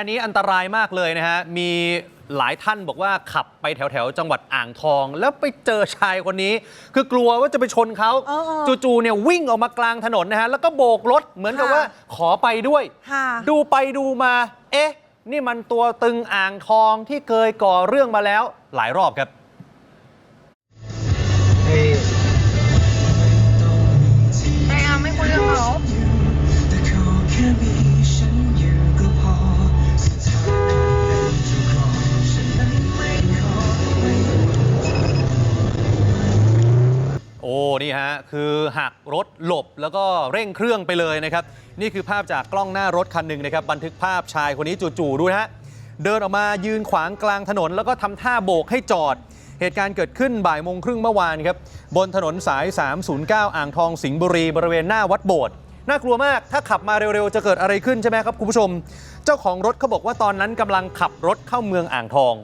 อันนี้อันตรายมากเลยนะฮะ มีหลายท่านบอกว่าขับไปแถวแถวๆจังหวัดอ่างทอง แล้วไปเจอชายคนนี้ คือกลัวว่าจะไปชนเขาเออเออจู่ๆเนี่ยวิ่งออกมากลางถนนนะฮะ แล้วก็โบกรถเหมือนกับค่ะว่าขอไปด้วยค่ะดูไปดูมา เอ๊ะ นี่มันตัวตึงอ่างทองที่เคยก่อเรื่องมาแล้วหลายรอบครับ นี่ฮะคือหักรถหลบแล้วก็เร่งเครื่องไปเลยนะครับ นี่คือภาพจากกล้องหน้ารถคันหนึ่งนะครับ บันทึกภาพชายคนนี้จู่ๆดูนะฮะเดินออกมายืนขวางกลางถนน แล้วก็ทำท่าโบกให้จอด เหตุการณ์เกิดขึ้นบ่ายโมงครึ่งเมื่อวานครับบนถนนสาย 309 อ่างทองสิงห์บุรีบริเวณหน้าวัดโบสถ์น่ากลัวมากถ้าขับมาเร็วๆ จะเกิดอะไรขึ้นใช่ไหมครับคุณผู้ชม เจ้าของรถเขาบอกว่าตอนนั้นกำลังขับรถเข้าเมืองอ่างทอง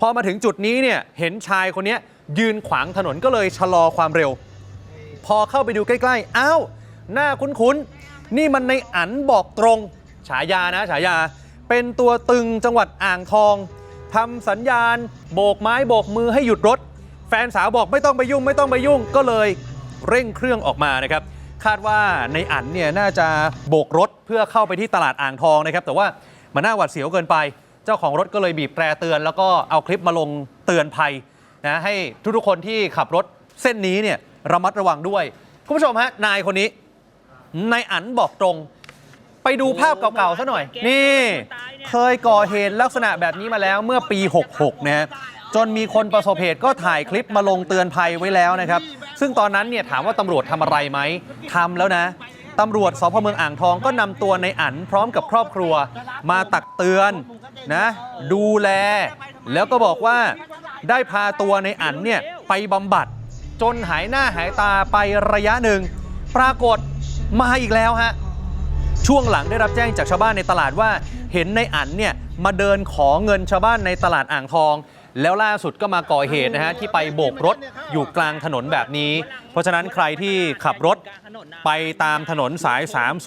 พอมาถึงจุดนี้เนี่ยเห็นชายคนนี้ยืนขวางถนนก็เลยชะลอความเร็ว พอเข้าไปดูใกล้ๆ อ้าว หน้าคุ้นๆ นี่มันในอันบอกตรง ฉายานะฉายา เป็นตัวตึงจังหวัดอ่างทอง ทำสัญญาณ โบกไม้โบกมือให้หยุดรถ แฟนสาวบอกไม่ต้องไปยุ่งไม่ต้องไปยุ่ง ก็เลยเร่งเครื่องออกมานะครับ คาดว่าในอันเนี่ยน่าจะโบกรถเพื่อเข้าไปที่ตลาดอ่างทองนะครับ แต่ว่ามันน่าหวาดเสียวเกินไป เจ้าของรถก็เลยบีบแตรเตือน แล้วก็เอาคลิปมาลงเตือนภัยนะให้ทุกๆคนที่ขับรถเส้นนี้เนี่ย ระมัดระวังด้วย คุณผู้ชมฮะ นายคนนี้ นายอันบอกตรง ไปดูภาพเก่าๆซะหน่อย นี่ เคยก่อเหตุลักษณะแบบนี้มาแล้วเมื่อปี 66 นะฮะจนมีคนประสบเหตุก็ถ่ายคลิปมาลงเตือนภัยไว้แล้วนะครับ ซึ่งตอนนั้นเนี่ยถามว่าตำรวจทำอะไรไหมทำแล้วนะตำรวจสพเมืองอ่างทองก็นำตัวในอันพร้อมกับครอบครัว มาตักเตือนนะดูแล แล้วก็บอกว่าได้พาตัวในอันเนี่ยไปบำบัด จนหายหน้าหายตาไประยะหนึ่ง ปรากฏมาอีกแล้วฮะ ช่วงหลังได้รับแจ้งจากชาวบ้านในตลาดว่า เห็นในอันเนี่ยมาเดินขอเงินชาวบ้านในตลาดอ่างทอง แล้วล่าสุดก็มาก่อเหตุนะฮะที่ไปโบกรถอยู่กลางถนนแบบนี้ เพราะฉะนั้นใครที่ขับรถไปตามถนนสาย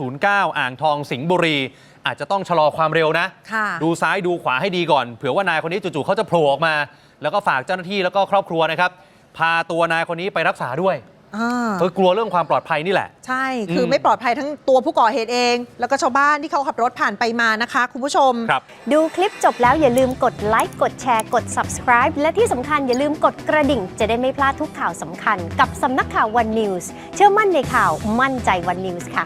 309 อ่างทองสิงห์บุรี อาจจะต้องชะลอความเร็วนะ ค่ะ ดูซ้ายดูขวาให้ดีก่อน เผื่อว่านายคนนี้จู่ๆเขาจะโผล่ออกมา แล้วก็ฝากเจ้าหน้าที่แล้วก็ครอบครัวนะครับ พาตัวนายคนนี้ไปรักษาด้วยอ่าเออกลัวเรื่องความปลอดภัยนี่แหละ ใช่คือมไม่ปลอดภัยทั้งตัวผู้ก่อเหตุเอง แล้วก็ชาวบ้านที่เขาขับรถผ่านไปมานะคะ คุณผู้ชม ครับ ดูคลิปจบแล้วอย่าลืมกดไลค์ กดแชร์ กด subscribe และที่สำคัญอย่าลืมกดกระดิ่ง จะได้ไม่พลาดทุกข่าวสำคัญ กับสำนักข่าว One News เชื่อมั่นในข่าวมั่นใจ One News ค่ะ